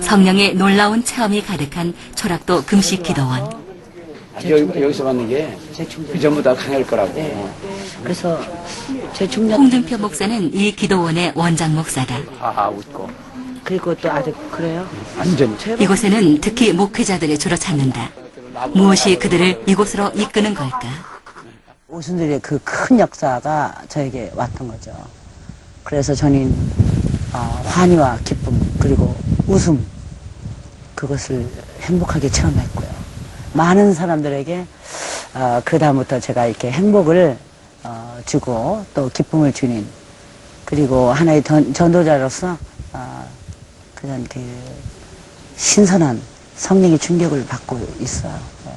성령의 놀라운 체험이 가득한 초락도 금식 기도원. 여기, 여기서 받는 게 그 전보다 강할 거라고. 네. 그래서 제 중년 홍등표 목사는 이 기도원의 원장 목사다. 하하 웃고. 그리고 또 아직 그래요. 완전히. 이곳에는 특히 목회자들이 주로 찾는다. 무엇이 그들을 이곳으로 이끄는 걸까? 오순들의 그 큰 역사가 저에게 왔던 거죠. 그래서 저는 어, 환희와 기쁨 그리고 웃음 그것을 행복하게 체험했고요. 많은 사람들에게 어, 그 다음부터 제가 이렇게 행복을 어, 주고 또 기쁨을 주는 그리고 하나의 전, 전도자로서 어, 그런 그 신선한 성령의 충격을 받고 있어요. 네.